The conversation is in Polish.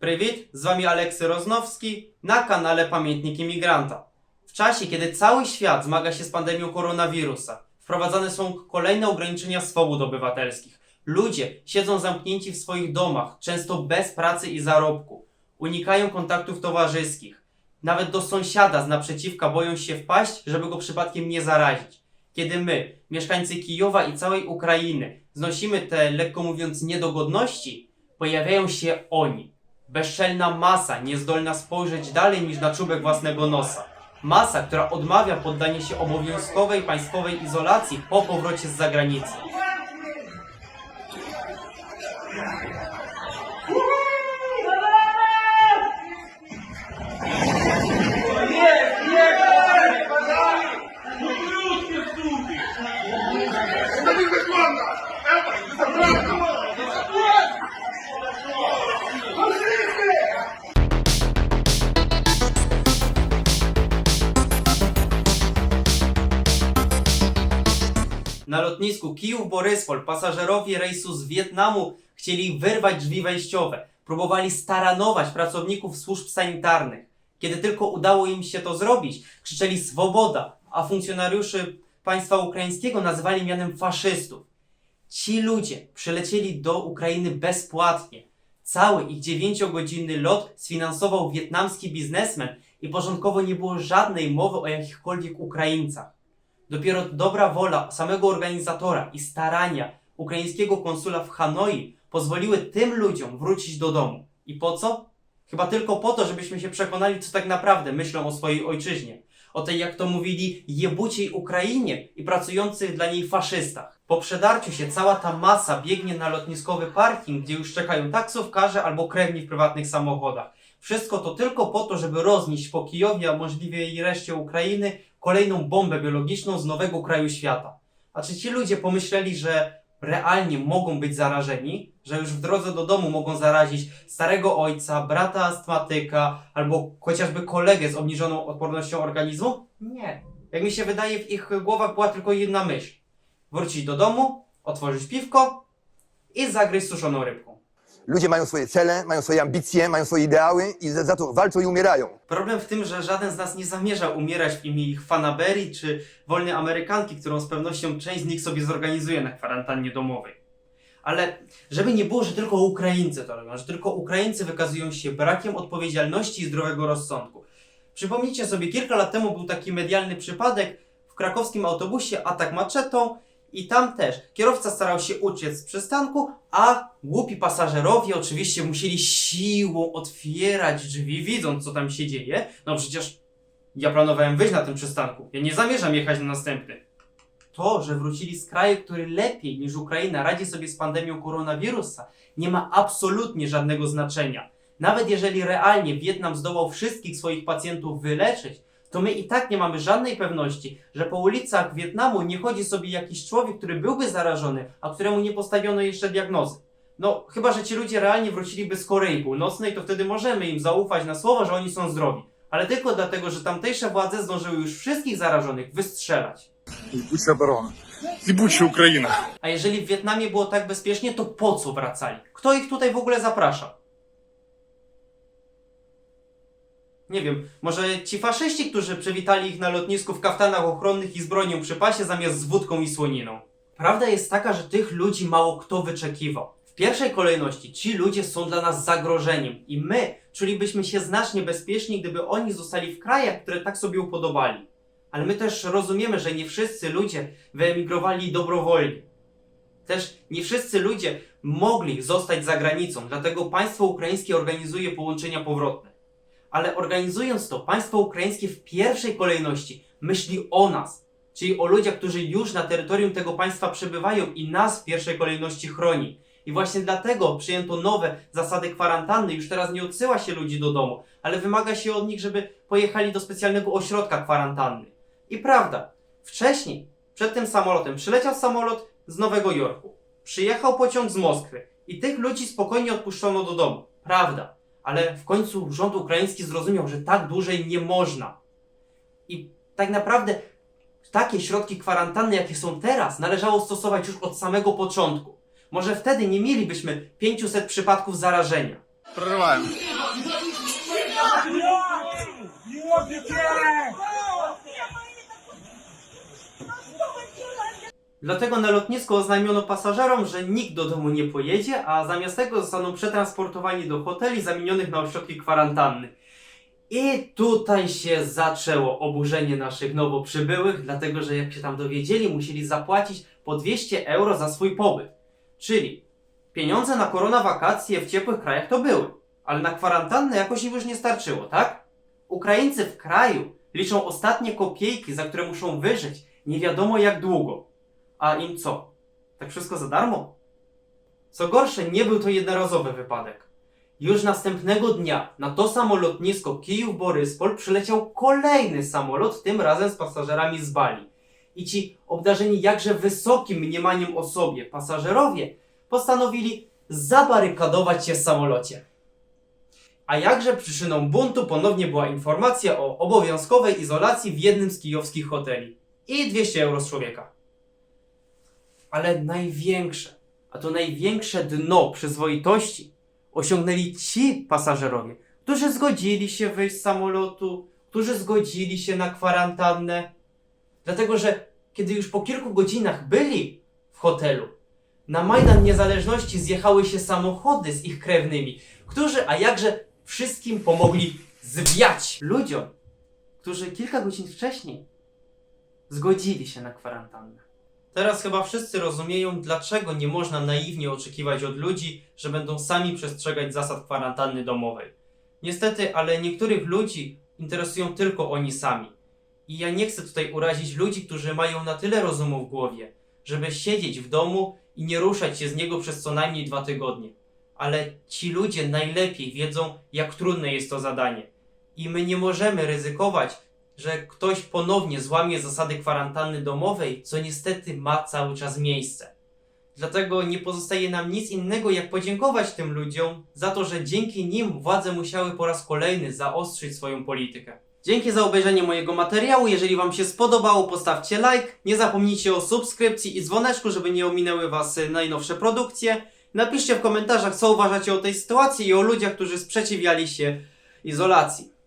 Привіт, z wami Aleksy Roznowski na kanale Pamiętnik Imigranta. W czasie, kiedy cały świat zmaga się z pandemią koronawirusa, wprowadzane są kolejne ograniczenia swobód obywatelskich. Ludzie siedzą zamknięci w swoich domach, często bez pracy i zarobku. Unikają kontaktów towarzyskich. Nawet do sąsiada z naprzeciwka boją się wpaść, żeby go przypadkiem nie zarazić. Kiedy my, mieszkańcy Kijowa i całej Ukrainy, znosimy te, lekko mówiąc, niedogodności, pojawiają się oni. Bezczelna masa, niezdolna spojrzeć dalej niż na czubek własnego nosa. Masa, która odmawia poddania się obowiązkowej państwowej izolacji po powrocie z zagranicy. Na lotnisku Kijów-Boryspol pasażerowie rejsu z Wietnamu chcieli wyrwać drzwi wejściowe. Próbowali staranować pracowników służb sanitarnych. Kiedy tylko udało im się to zrobić, krzyczeli swoboda, a funkcjonariuszy państwa ukraińskiego nazywali mianem faszystów. Ci ludzie przylecieli do Ukrainy bezpłatnie. Cały ich dziewięciogodzinny lot sfinansował wietnamski biznesmen i porządkowo nie było żadnej mowy o jakichkolwiek Ukraińcach. Dopiero dobra wola samego organizatora i starania ukraińskiego konsula w Hanoi pozwoliły tym ludziom wrócić do domu. I po co? Chyba tylko po to, żebyśmy się przekonali, co tak naprawdę myślą o swojej ojczyźnie. O tej, jak to mówili, jebuciej Ukrainie i pracujących dla niej faszystach. Po przedarciu się cała ta masa biegnie na lotniskowy parking, gdzie już czekają taksówkarze albo krewni w prywatnych samochodach. Wszystko to tylko po to, żeby roznieść po Kijowie, a możliwie i reszcie Ukrainy, kolejną bombę biologiczną z nowego kraju świata. A czy ci ludzie pomyśleli, że realnie mogą być zarażeni, że już w drodze do domu mogą zarazić starego ojca, brata astmatyka albo chociażby kolegę z obniżoną odpornością organizmu? Nie. Jak mi się wydaje, w ich głowach była tylko jedna myśl. Wrócić do domu, otworzyć piwko i zagryźć suszoną rybką. Ludzie mają swoje cele, mają swoje ambicje, mają swoje ideały i za, za to walczą i umierają. Problem w tym, że żaden z nas nie zamierza umierać w imię ich fanaberii czy wolnej Amerykanki, którą z pewnością część z nich sobie zorganizuje na kwarantannie domowej. Ale żeby nie było, że tylko Ukraińcy to robią, że tylko Ukraińcy wykazują się brakiem odpowiedzialności i zdrowego rozsądku. Przypomnijcie sobie, kilka lat temu był taki medialny przypadek w krakowskim autobusie atak maczetą i tam też kierowca starał się uciec z przystanku, a głupi pasażerowie oczywiście musieli siłą otwierać drzwi, widząc co tam się dzieje. No przecież ja planowałem wyjść na tym przystanku. Ja nie zamierzam jechać na następny. To, że wrócili z kraju, który lepiej niż Ukraina radzi sobie z pandemią koronawirusa, nie ma absolutnie żadnego znaczenia. Nawet jeżeli realnie Wietnam zdołał wszystkich swoich pacjentów wyleczyć, to my i tak nie mamy żadnej pewności, że po ulicach Wietnamu nie chodzi sobie jakiś człowiek, który byłby zarażony, a któremu nie postawiono jeszcze diagnozy. No, chyba że ci ludzie realnie wróciliby z Korei Północnej, to wtedy możemy im zaufać na słowo, że oni są zdrowi. Ale tylko dlatego, że tamtejsze władze zdążyły już wszystkich zarażonych wystrzelać. I budź obrona. I budź Ukraina. A jeżeli w Wietnamie było tak bezpiecznie, to po co wracali? Kto ich tutaj w ogóle zaprasza? Nie wiem, może ci faszyści, którzy przywitali ich na lotnisku w kaftanach ochronnych i z bronią przy pasie zamiast z wódką i słoniną. Prawda jest taka, że tych ludzi mało kto wyczekiwał. W pierwszej kolejności ci ludzie są dla nas zagrożeniem i my czulibyśmy się znacznie bezpieczniej, gdyby oni zostali w krajach, które tak sobie upodobali. Ale my też rozumiemy, że nie wszyscy ludzie wyemigrowali dobrowolnie. Też nie wszyscy ludzie mogli zostać za granicą, dlatego państwo ukraińskie organizuje połączenia powrotne. Ale organizując to, państwo ukraińskie w pierwszej kolejności myśli o nas, czyli o ludziach, którzy już na terytorium tego państwa przebywają i nas w pierwszej kolejności chroni. I właśnie dlatego przyjęto nowe zasady kwarantanny. Już teraz nie odsyła się ludzi do domu, ale wymaga się od nich, żeby pojechali do specjalnego ośrodka kwarantanny. I prawda, wcześniej, przed tym samolotem, przyleciał samolot z Nowego Jorku. Przyjechał pociąg z Moskwy i tych ludzi spokojnie odpuszczono do domu. Prawda, ale w końcu rząd ukraiński zrozumiał, że tak dłużej nie można. I tak naprawdę takie środki kwarantanny, jakie są teraz, należało stosować już od samego początku. Może wtedy nie mielibyśmy 500 przypadków zarażenia. Przerwałem. Dlatego na lotnisku oznajmiono pasażerom, że nikt do domu nie pojedzie, a zamiast tego zostaną przetransportowani do hoteli zamienionych na ośrodki kwarantanny. I tutaj się zaczęło oburzenie naszych nowo przybyłych, dlatego że jak się tam dowiedzieli, musieli zapłacić po 200 euro za swój pobyt. Czyli pieniądze na korona wakacje w ciepłych krajach to były, ale na kwarantannę jakoś im już nie starczyło, tak? Ukraińcy w kraju liczą ostatnie kopiejki, za które muszą wyżyć nie wiadomo jak długo. A im co? Tak wszystko za darmo? Co gorsze, nie był to jednorazowy wypadek. Już następnego dnia na to samo lotnisko Kijów-Boryspol przyleciał kolejny samolot, tym razem z pasażerami z Bali. I ci obdarzeni jakże wysokim mniemaniem o sobie pasażerowie postanowili zabarykadować się w samolocie. A jakże przyczyną buntu ponownie była informacja o obowiązkowej izolacji w jednym z kijowskich hoteli. I 200 euro z człowieka. Ale największe, a to największe dno przyzwoitości osiągnęli ci pasażerowie, którzy zgodzili się wyjść z samolotu, którzy zgodzili się na kwarantannę. Dlatego, że kiedy już po kilku godzinach byli w hotelu, na Majdan Niezależności zjechały się samochody z ich krewnymi, którzy, a jakże wszystkim pomogli zwiać ludziom, którzy kilka godzin wcześniej zgodzili się na kwarantannę. Teraz chyba wszyscy rozumieją, dlaczego nie można naiwnie oczekiwać od ludzi, że będą sami przestrzegać zasad kwarantanny domowej. Niestety, ale niektórych ludzi interesują tylko oni sami. I ja nie chcę tutaj urazić ludzi, którzy mają na tyle rozumu w głowie, żeby siedzieć w domu i nie ruszać się z niego przez co najmniej dwa tygodnie. Ale ci ludzie najlepiej wiedzą, jak trudne jest to zadanie. I my nie możemy ryzykować, że ktoś ponownie złamie zasady kwarantanny domowej, co niestety ma cały czas miejsce. Dlatego nie pozostaje nam nic innego, jak podziękować tym ludziom za to, że dzięki nim władze musiały po raz kolejny zaostrzyć swoją politykę. Dzięki za obejrzenie mojego materiału. Jeżeli Wam się spodobało, postawcie like. Nie zapomnijcie o subskrypcji i dzwoneczku, żeby nie ominęły Was najnowsze produkcje. Napiszcie w komentarzach, co uważacie o tej sytuacji i o ludziach, którzy sprzeciwiali się izolacji.